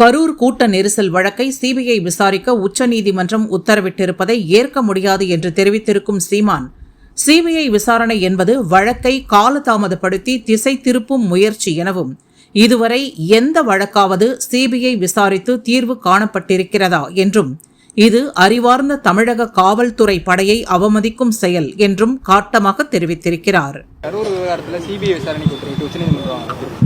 கரூர் கூட்ட நெரிசல் வழக்கை சிபிஐ விசாரிக்க உச்சநீதிமன்றம் உத்தரவிட்டிருப்பதை ஏற்க முடியாது என்று தெரிவித்திருக்கும் சீமான். சிபிஐ விசாரணை என்பது வழக்கை காலதாமதப்படுத்தி திசை திருப்பும் முயற்சி எனவும் இதுவரை எந்த வழக்காவது சிபிஐ விசாரித்து தீர்வு காணப்பட்டிருக்கிறதா என்றும் இது அறிவார்ந்த தமிழக காவல்துறை படையை அவமதிக்கும் செயல் என்றும் காட்டமாக தெரிவித்திருக்கிறார். கரூர் விவகாரத்தில் சிபிஐ விசாரணைக்கு உத்தரவிட்டு உச்சநீதிமன்றம்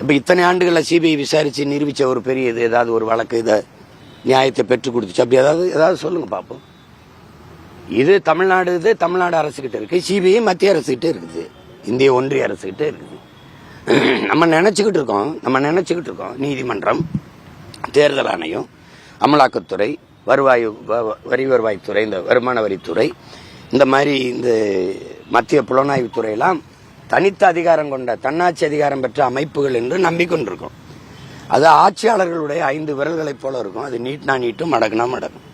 இப்போ இத்தனை ஆண்டுகளில் சிபிஐ விசாரித்து நிரூபித்த ஒரு பெரிய இது ஏதாவது ஒரு வழக்கு இதை நியாயத்தை பெற்றுக் கொடுத்துச்சு. அப்படி ஏதாவது ஏதாவது சொல்லுங்கள் பார்ப்போம் இது தமிழ்நாடு இது தமிழ்நாடு அரசுக்கிட்ட இருக்குது சிபிஐ மத்திய அரசுக்கிட்டே இருக்குது. இந்திய ஒன்றிய அரசுக்கிட்டே இருக்குது. நம்ம நினச்சிக்கிட்டு இருக்கோம் நம்ம நினச்சிக்கிட்டு இருக்கோம் நீதிமன்றம் தேர்தல் ஆணையம் அமலாக்கத்துறை வருவாய் வ- வரி வருவாய்த்துறை இந்த வருமான வரித்துறை இந்த மாதிரி இந்த மத்திய புலனாய்வுத்துறையெல்லாம் தனித்த அதிகாரம் கொண்ட தன்னாட்சி அதிகாரம் பெற்ற அமைப்புகள் என்று நம்பிக்கொண்டிருக்கோம். அது ஆட்சியாளர்களுடைய ஐந்து விரல்களைப் போல இருக்கும். அது நீட்னா நீட்டும் மடக்குனா மடக்கும்.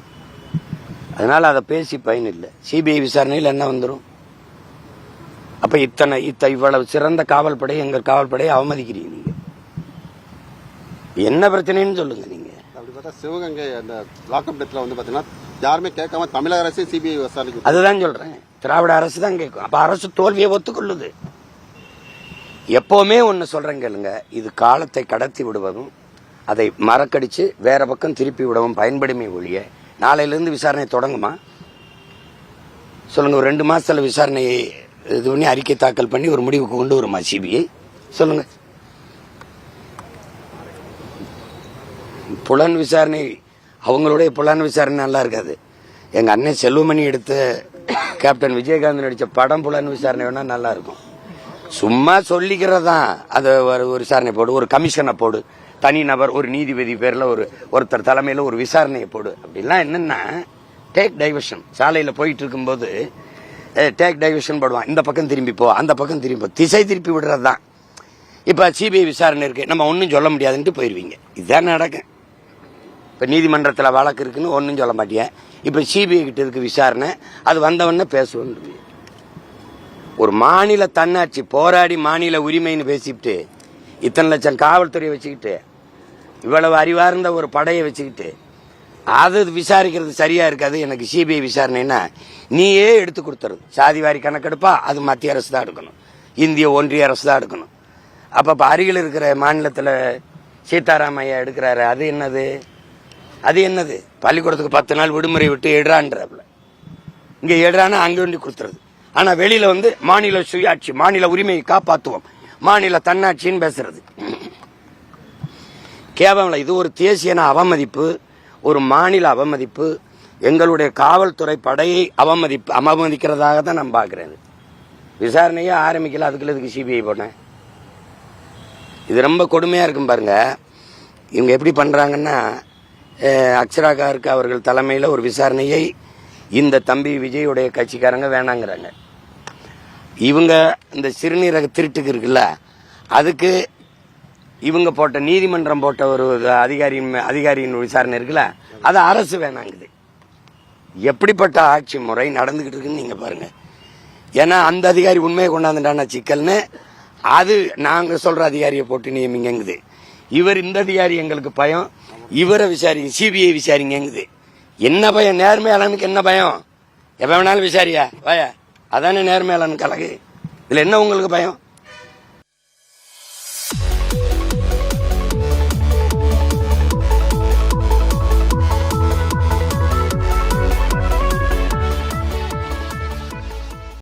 அதனால அதை பேசி பயன் இல்லை. சிபிஐ விசாரணையில் என்ன வந்துடும் அப்ப இத்தனை இத்த இவ்வளவு சிறந்த காவல் படை எங்கள் காவல் படையை அவமதிக்கிறீங்க நீங்க. என்ன பிரச்சனைன்னு சொல்லுங்க நீங்க. அப்படி பார்த்தா சிவகங்கை அந்த லாக்அப் டெத்ல வந்து பாத்தீங்கன்னா யாருமே கேட்காம தமிழக அரசே சிபிஐ விசாரணைக்கு அதுதான் சொல்றேன். திராவிட அரசு தான் கேட்கும். அப்ப அரசு தோல்வியை ஒத்துக்கொள்ளுது. எப்போவுமே ஒன்று சொல்கிறேங்க கேளுங்க. இது காலத்தை கடத்தி விடுவதும் அதை மறக்கடித்து வேற பக்கம் திருப்பி விடவும் பயன்படுமே ஒழிய நாளையிலேருந்து விசாரணை தொடங்குமா? சொல்லுங்கள் ஒரு ரெண்டு மாதத்தில் விசாரணையை இது பண்ணி அறிக்கை தாக்கல் பண்ணி ஒரு முடிவுக்கு கொண்டு வருமா சிபிஐ? சொல்லுங்கள் புலன் விசாரணை அவங்களுடைய புலன் விசாரணை நல்லா இருக்காது. எங்கள் அண்ணன் செல்வமணி எடுத்த கேப்டன் விஜயகாந்த் நடித்த படம் புலன் விசாரணை வேணால் நல்லாயிருக்கும் சும்மா சொல்லிக்கிறதான் அதை ஒரு ஒரு விசாரணை போடு ஒரு கமிஷனை போடு. தனி நபர் ஒரு நீதிபதி பேரில் ஒரு ஒருத்தர் தலைமையில் ஒரு விசாரணையை போடு. அப்படிலாம் என்னன்னா டேக் டைவர்ஷன் சாலையில் போயிட்டு இருக்கும்போது டேக் டைவர்ஷன் போடுவான். இந்த பக்கம் திரும்பி போ அந்த பக்கம் திரும்பி போ. திசை திருப்பி விடுறது தான் இப்போ சிபிஐ விசாரணை இருக்குது நம்ம ஒன்றும் சொல்ல முடியாதுன்ட்டு போயிடுவீங்க இதுதான் நடக்கும் இப்போ நீதிமன்றத்தில் வழக்கு இருக்குன்னு ஒன்றும் சொல்ல மாட்டேன் இப்போ சிபிஐ கிட்ட இருக்கு விசாரணை. அது வந்தவொடனே பேசுவோன்னு ஒரு மாநில தன்னாட்சி போராடி மாநில உரிமைன்னு பேசிவிட்டு இத்தனை லட்சம் காவல்துறையை வச்சுக்கிட்டு இவ்வளவு அறிவார்ந்த ஒரு படையை வச்சுக்கிட்டு அது விசாரிக்கிறது சரியா இருக்காது எனக்கு சிபிஐ விசாரணைன்னா நீயே எடுத்து கொடுத்துரு. சாதிவாரி கணக்கெடுப்பா அது மத்திய அரசு தான் எடுக்கணும். இந்திய ஒன்றிய அரசு தான் எடுக்கணும். அப்போ இப்போ அருகில் இருக்கிற மாநிலத்தில் சீதாராமையா எடுக்கிறாரு அது என்னது? அது என்னது? பள்ளிக்கூடத்துக்கு பத்து நாள் விடுமுறை விட்டு எடுறான்றப்பல இங்கே எடுறானா அங்கே வேண்டி கொடுத்துருது. ஆனா வெளியில வந்து மாநில சுயாட்சி மாநில உரிமையை காப்பாத்துவோம். மாநில தன்னாட்சின்னு பேசுறது. கேவலம் இது ஒரு தேசியன அவமதிப்பு ஒரு மாநில அவமதிப்பு எங்களுடைய காவல்துறை படையை அவமதிப்பு அவமதிக்கிறதாக தான் நான் பார்க்கிறேன். விசாரணையே ஆரம்பிக்கல அதுக்குள்ள இதுக்கு சிபிஐ போனேன் இது ரொம்ப கொடுமையா இருக்கும் பாருங்க. இவங்க எப்படி பண்றாங்கன்னா அஹ், அக்ஷராகாருக்கு அவர்கள் தலைமையில் ஒரு விசாரணையை இந்த தம்பி விஜயுடைய கட்சிக்காரங்க வேணாங்கிறாங்க. இவங்க இந்த சிறுநீரக திருட்டுக்கு இருக்குல்ல அதுக்கு இவங்க போட்ட நீதிமன்றம் போட்ட ஒரு அதிகாரியின் அதிகாரியின் விசாரணை இருக்குல்ல அது அரசு வேணாங்குது. எப்படிப்பட்ட ஆட்சி முறை நடந்துகிட்டு இருக்குன்னு நீங்க பாருங்க. ஏன்னா அந்த அதிகாரி உண்மையை கொண்டாந்துட்டான சிக்கல்னு அது நாங்க சொல்ற அதிகாரியை போட்டு நியமிங்கங்குது. இவர் இந்த அதிகாரி எங்களுக்கு பயம் இவரை விசாரிங்க சிபிஐ விசாரிங்கங்குது. என்ன பயம்? நேர்மையாளனுக்கு என்ன பயம்? எப்ப வேணாலும் விசாரியா? வாயா. அதானே நேர்மையாளன் கலகு. இதுல என்ன உங்களுக்கு பயம்?